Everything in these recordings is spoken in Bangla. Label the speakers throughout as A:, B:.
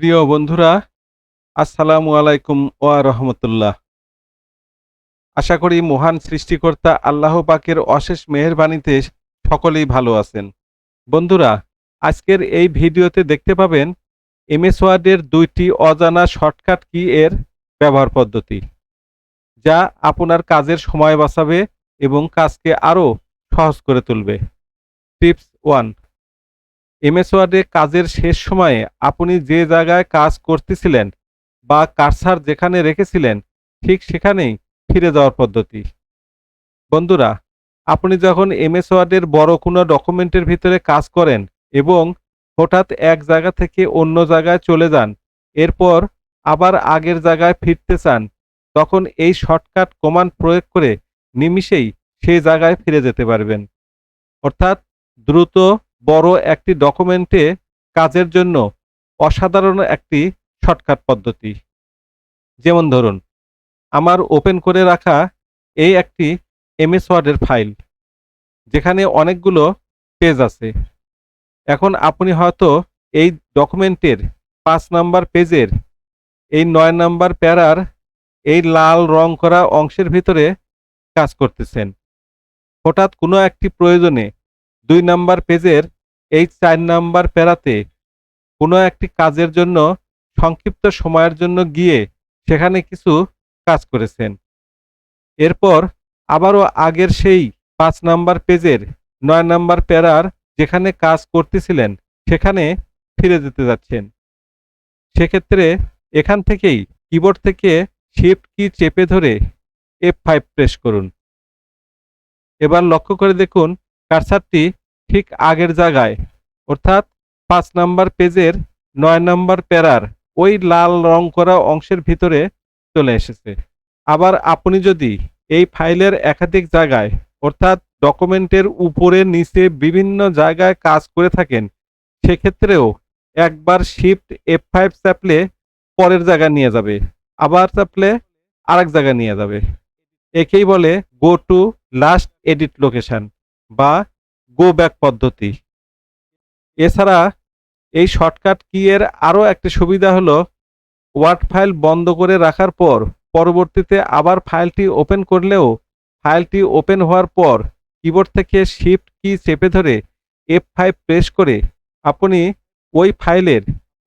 A: প্রিয় বন্ধুরা, আসসালামু আলাইকুম ওয়া রহমতুল্লাহ। আশা করি মহান সৃষ্টিকর্তা আল্লাহ পাকের অশেষ মেহেরবানিতে সকলেই ভালো আছেন। বন্ধুরা, আজকের এই ভিডিওতে দেখতে পাবেন এমএস ওয়ার্ডের দুইটি অজানা শর্টকাট কি এর ব্যবহার পদ্ধতি, যা আপনার কাজের সময় বাঁচাবে এবং কাজকে আরও সহজ করে তুলবে। টিপস ওয়ান এমএস ওয়ার্ডে কাজের শেষ সময়ে আপনি যে জায়গায় কাজ করতেছিলেন বা কারসার যেখানে রেখেছিলেন, ঠিক সেখানেই ফিরে যাওয়ার পদ্ধতি। বন্ধুরা, আপনি যখন এমএস ওয়ার্ডের বড় কোনো ডকুমেন্টের ভিতরে কাজ করেন এবং হঠাৎ এক জায়গা থেকে অন্য জায়গায় চলে যান, এরপর আবার আগের জায়গায় ফিরতে চান, তখন এই শর্টকাট কমান্ড প্রয়োগ করে নিমিষেই সেই জায়গায় ফিরে যেতে পারবেন। অর্থাৎ দ্রুত বড় একটি ডকুমেন্টে কাজের জন্য অসাধারণ একটি শর্টকাট পদ্ধতি। যেমন ধরুন, আমার ওপেন করে রাখা এই একটি এমএস ওয়ার্ডের ফাইল যেখানে অনেকগুলো পেজ আছে। এখন আপনি হয়তো এই ডকুমেন্টের পাঁচ নাম্বার পেজের এই নয় নাম্বার প্যারার এই লাল রং করা অংশের ভিতরে কাজ করতেছেন। হঠাৎ কোনো একটি প্রয়োজনে দুই নাম্বার পেজের এই চার নাম্বার প্যারাতে কোনো একটি কাজের জন্য, সংক্ষিপ্ত সময়ের জন্য গিয়ে সেখানে কিছু কাজ করেছেন। এরপর আবারও আগের সেই পাঁচ নাম্বার পেজের নয় নাম্বার প্যারার যেখানে কাজ করতেছিলেন, সেখানে ফিরে যেতে যাচ্ছেন। সেক্ষেত্রে এখান থেকেই কিবোর্ড থেকে শিফট কি চেপে ধরে এফ ফাইভ প্রেস করুন। এবার লক্ষ্য করে দেখুন কারসারটি ঠিক আগের জায়গায়। অর্থাৎ পাঁচ নাম্বার পেজের নয় নাম্বার প্যারার ওই লাল রং করা অংশের ভিতরে চলে এসেছে। আবার আপনি যদি এই ফাইলের একাধিক জায়গায়, অর্থাৎ ডকুমেন্টের উপরে, নিচে বিভিন্ন জায়গায় কাজ করে থাকেন, সেক্ষেত্রেও একবার শিফট এফ ফাইভ চাপলে পরের জায়গায় নিয়ে যাবে। আবার চাপলে আরেক জায়গায় নিয়ে যাবে। একেই বলে go to last edit location বা গো ব্যাক পদ্ধতি। এছাড়া এই শর্টকাট কি এর আরও একটি সুবিধা হলো, ওয়ার্ড ফাইল বন্ধ করে রাখার পর পরবর্তীতে আবার ফাইলটি ওপেন করলেও ফাইলটি ওপেন হওয়ার পর কিবোর্ড থেকে শিফট কি চেপে ধরে এফ ফাইভ প্রেস করে আপনি ওই ফাইলের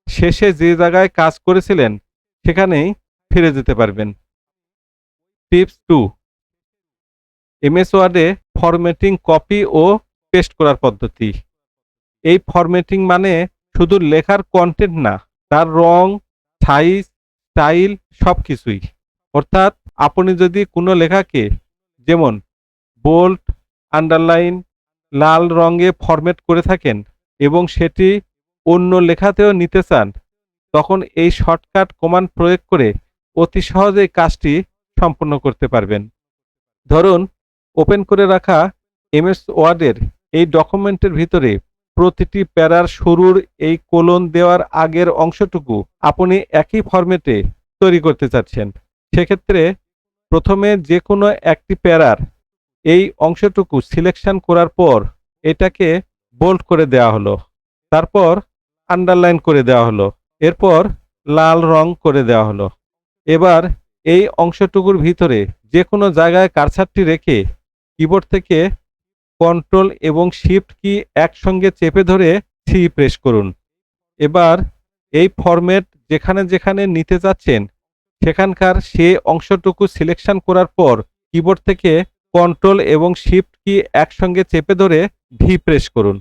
A: শেষে যে জায়গায় কাজ করেছিলেন সেখানেই ফিরে যেতে পারবেন। টিপস টু, এমএস ওয়ার্ডে ফরম্যাটিং কপি ও পেস্ট করার পদ্ধতি। এই ফরম্যাটিং মানে শুধু লেখার কন্টেন্ট না, তার রং সাইজ স্টাইল সব কিছুই অর্থাৎ আপনি যদি কোনো লেখাকে যেমন বোল্ড আন্ডারলাইন লাল রঙে ফরম্যাট করে থাকেন এবং সেটি অন্য লেখাতেও নিতে চান, তখন এই শর্টকাট কমান্ড প্রয়োগ করে অতি সহজেই কাজটি সম্পন্ন করতে পারবেন। ধরুন ওপেন করে রাখা এমএস ওয়ার্ডের এই ডকুমেন্টের ভিতরে প্রতিটি প্যারার শুরুর এই কোলন দেওয়ার আগের অংশটুকু আপনি একই ফরম্যাটে তৈরি করতে চাচ্ছেন। সেক্ষেত্রে প্রথমে যে কোনো একটি প্যারার এই অংশটুকু সিলেকশন করার পর এটাকে বোল্ড করে দেওয়া হলো, তারপর আন্ডারলাইন করে দেওয়া হলো, এরপর লাল রং করে দেওয়া হলো। এবার এই অংশটুকুর ভিতরে যে কোনো জায়গায় কারসারটি রেখে কিবোর্ড থেকে কন্ট্রোল এবং শিফট কি একসঙ্গে চেপে ধরে সি প্রেস করুন। এবার এই ফরম্যাট যেখানে যেখানে নিতে যাচ্ছেন, সেখানকার সে অংশটুকু সিলেকশন করার পর কিবোর্ড থেকে কন্ট্রোল এবং শিফট কি একসঙ্গে চেপে ধরে ভি প্রেস করুন।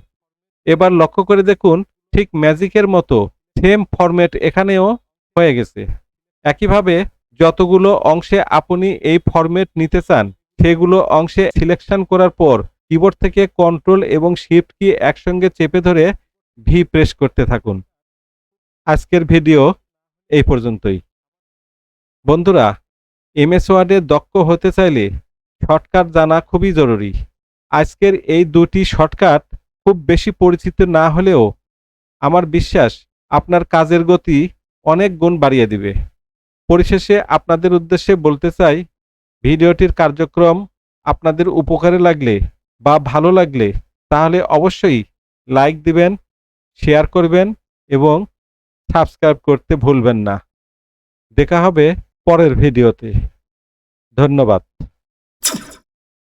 A: এবার লক্ষ্য করে দেখুন, ঠিক ম্যাজিকের মতো সেম ফরম্যাট এখানেও হয়ে গেছে। একইভাবে যতগুলো অংশে আপনি এই ফরম্যাট নিতে চান, সেগুলো অংশে সিলেকশন করার পর কিবোর্ড থেকে কন্ট্রোল এবং শিফট কি একসঙ্গে চেপে ধরে ভি প্রেস করতে থাকুন। আজকের ভিডিও এই পর্যন্তই। বন্ধুরা এমএস ওয়ার্ডে দক্ষ হতে চাইলে শর্টকাট জানা খুবই জরুরি। আজকের এই দুটি শর্টকাট খুব বেশি পরিচিত না হলেও আমার বিশ্বাস আপনার কাজের গতি অনেক গুণ বাড়িয়ে দিবে। পরিশেষে আপনাদের উদ্দেশ্যে বলতে চাই ভিডিওটির কার্যক্রম আপনাদের উপকারে লাগলে বা ভালো লাগলে তাহলে অবশ্যই লাইক দিবেন শেয়ার করবেন এবং সাবস্ক্রাইব করতে ভুলবেন না। দেখা হবে পরের ভিডিওতে ধন্যবাদ।